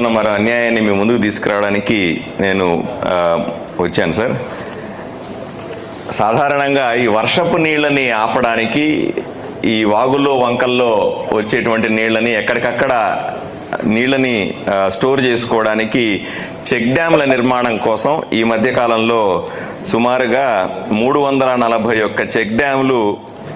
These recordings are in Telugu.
మరి అన్యాయాన్ని మీ ముందుకు తీసుకురావడానికి నేను వచ్చాను సార్. సాధారణంగా ఈ వర్షపు నీళ్ళని ఆపడానికి ఈ వాగుల్లో వంకల్లో వచ్చేటువంటి నీళ్ళని ఎక్కడికక్కడ నీళ్ళని స్టోర్ చేసుకోవడానికి చెక్ డ్యామ్ల నిర్మాణం కోసం ఈ మధ్యకాలంలో సుమారుగా మూడు వందల నలభై ఒక్క చెక్ డ్యామ్లు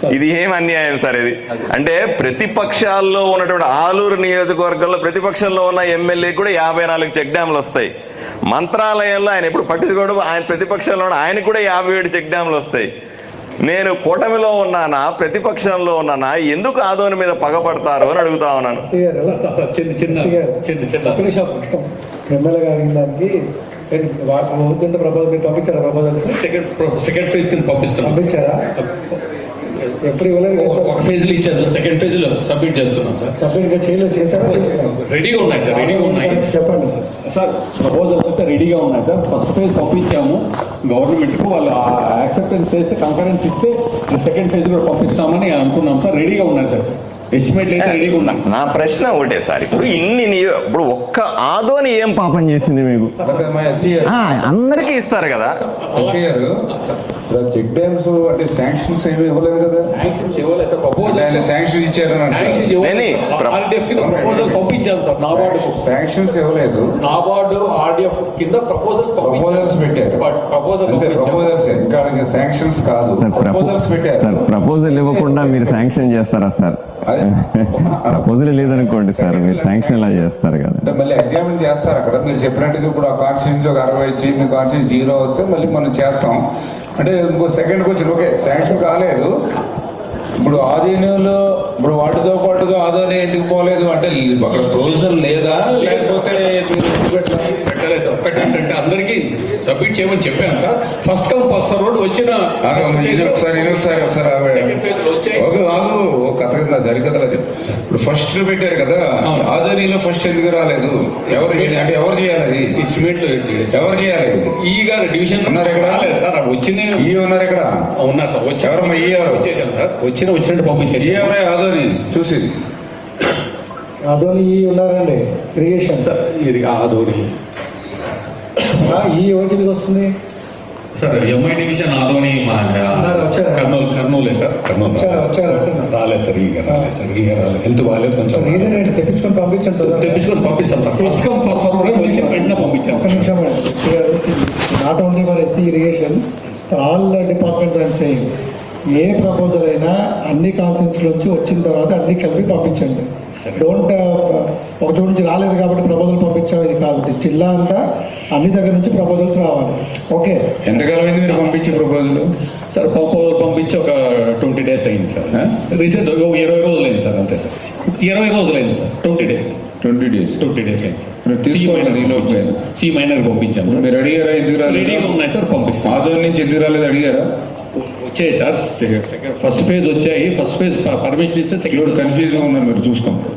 ఇది ఏం అన్యాయం సార్ ఇది? అంటే ప్రతిపక్షాల్లో ఉన్నటువంటి ఆలూరు నియోజకవర్గంలో ప్రతిపక్షంలో ఉన్న ఎమ్మెల్యే కూడా యాభై నాలుగు చెక్ డ్యాములు వస్తాయి. మంత్రాలయంలో ఆయన ఎప్పుడు పట్టించుకోవడం ఆయన ప్రతిపక్షంలో ఉన్న ఆయనకు కూడా యాభై ఏడు చెక్ డ్యాములు వస్తాయి. నేను కూటమిలో ఉన్నానా ప్రతిపక్షంలో ఉన్నానా ఎందుకు ఆదోని మీద పగపడతారు అని అడుగుతా ఉన్నాను. ఎమ్మెల్యే గారు దానికి పంపించారా? ప్రపోజల్స్ సెకండ్ సెకండ్ ఫేజ్ కింద పంపిస్తున్నాం. పంపించారా? ఎప్పుడు ఇవ్వలేదు. ఒక- ఒక ఫేజ్లో ఇచ్చారు సెకండ్ ఫేజ్లో సబ్మిట్ చేస్తున్నాం సార్. సబ్మిట్ చేయలేదు. చేశారా? రెడీగా ఉన్నాయి సార్ రెడీగా ఉన్నాయి. చెప్పండి సార్. ప్రపోజల్స్ అయితే రెడీగా ఉన్నాయి సార్. First phase పంపించాము. గవర్నమెంట్కు వాళ్ళు యాక్సెప్టెన్స్ చేస్తే కంకరెన్స్ ఇస్తే సెకండ్ ఫేజ్ కూడా పంపిస్తామని అనుకున్నాం సార్. రెడీగా ఉన్నాయి సార్. నా ప్రశ్న ఒకటే సార్. ఇప్పుడు ఇన్ని ఇప్పుడు ఒక్క ఆదోని ఏం పాపం చేసింది మీకు? ఆ, అందరికీ ఇస్తారు కదా. చెక్ డ్యామ్స్ అంటే శాంక్షన్స్ ఏమి ఇవ్వలేదు కదా? శాంక్షన్స్ ఇవ్వలేదు. శాంక్షన్స్ ఆర్డీఎఫ్ కింద నాబార్డు ఆర్డీఎఫ్ ప్రపోజల్ ప్రపోజల్స్ పెట్టారు ప్రపోజల్ అంటే ప్రపోజల్స్ ఇంకా శాంక్షన్స్ కాదు. ప్రపోజల్స్ పెట్టారు. ప్రపోజల్ ఇవ్వకుండా మీరు శాంక్షన్ చేస్తారా సార్? అదే. ప్రపోజల్ లేదనుకోండి సార్ మీరు శాంక్షన్ ఎలా చేస్తారు కదా. అంటే మళ్ళీ ఎగ్జామిన్ చేస్తారు అక్కడ. మీరు చెప్పినట్టుగా ఇప్పుడు ఆ కాన్స్టిట్యూన్స్ ఒక అరవై ఇచ్చి మీ కాన్స్టిట్యూన్స్ జీరో వస్తే మళ్ళీ మనం చేస్తాం. అంటే ఇంకో సెకండ్కి వచ్చి ఓకే శాంక్షన్ కాలేదు. ఇప్పుడు ఆధీనంలో ఇప్పుడు వాటితో పాటుగా ఆదాయం ఎందుకు పోలేదు? అంటే అక్కడ ప్రొవిజన్ లేదా లేకపోతే మీరు ఎందుకు పెట్టలేదు? పెట్టండి అందరికీ సబ్మిట్ చేయమని చెప్పాను sir. First come first road వచ్చిన ఒకసారి ఒకసారి ఒక కథ కింద సరికథలా చెప్పు. ఇప్పుడు ఫస్ట్ పెట్టారు కదా అవును. ఆదోనిలో ఫస్ట్ ఎందుకు రాలేదు? ఎవరు అంటే ఎవరు చేయాలి ఎస్టిమేట్ ఎవరు చేయాలి ఈ గారు డివిజన్ ఉన్నారు ఇక్కడ? సార్. వచ్చిన ఈ ఉన్నారు ఇక్కడ ఉన్నారు సార్. వచ్చి ఎవరమ్మా ఈ ఎవరు? వచ్చేసాను సార్. వచ్చిన వచ్చినట్టు ఈ పంపించేసి ఎవరే? ఆదోని చూసి. అదోని ఈ ఉన్నారండి. క్రియేషన్. సార్ ఇది ఆదోని ఈ ఎవరి కిందకి వస్తుంది? Sir MI division Adoni? Kurnool కర్నూలే sir Kurnool. రాలేదు. సార్ ఈగ రాలేదు సార్ ఈగ రాలేదు. హెల్త్ బాగాలేదు కొంచెం. రీజన్ ఏంటి? తెప్పించుకొని పంపించండి. తెప్పించుకొని పంపిస్తాం sir. First come first server వచ్చి వెంటనే పంపించాం. ఒక్క నిమిషం not only for SC irrigation. All department and same A proposal అయినా అన్ని కాన్సెన్స్ నుంచి వచ్చిన తర్వాత అన్ని కలిపి పంపించండి. డోంట్ ఒక చోటు నుంచి రాలేదు కాబట్టి ప్రపోజల్ పంపించాం ఇది కాదు. స్టిల్ అంతా అన్ని దగ్గర నుంచి ప్రపోజల్స్ రావాలి. ఓకే ఎంతకాలం అయింది మీరు పంపించే ప్రపోజల్ సార్ ప్రపోజల్ పంపించి ఒక ట్వంటీ డేస్ అయింది సార్. రీసెంట్ ఇరవై రోజులు అయింది సార్ అంతే సార్. ఇరవై రోజులు అయింది sir twenty days. Twenty days. Twenty days అయింది మరి సార్ సి మైనర్ ఈలోపు. పంపించాను సి మైనర్ పంపించాను సార్. మీరు అడిగారా ఎందుకు రెడీగా రాలేదు ఉన్నాయి సార్ పంపిస్తాం. ఆదోని నుంచి ఎందుకు రాలేదు అడిగారా? వచ్చాయి సార్. ఫస్ట్ ఫేజ్ వచ్చాయి. ఫస్ట్ ఫేజ్ పర్మిషన్ ఇస్తే సెకండ్ కన్ఫ్యూజ్గా ఉన్నారు మీరు చూసుకోండి.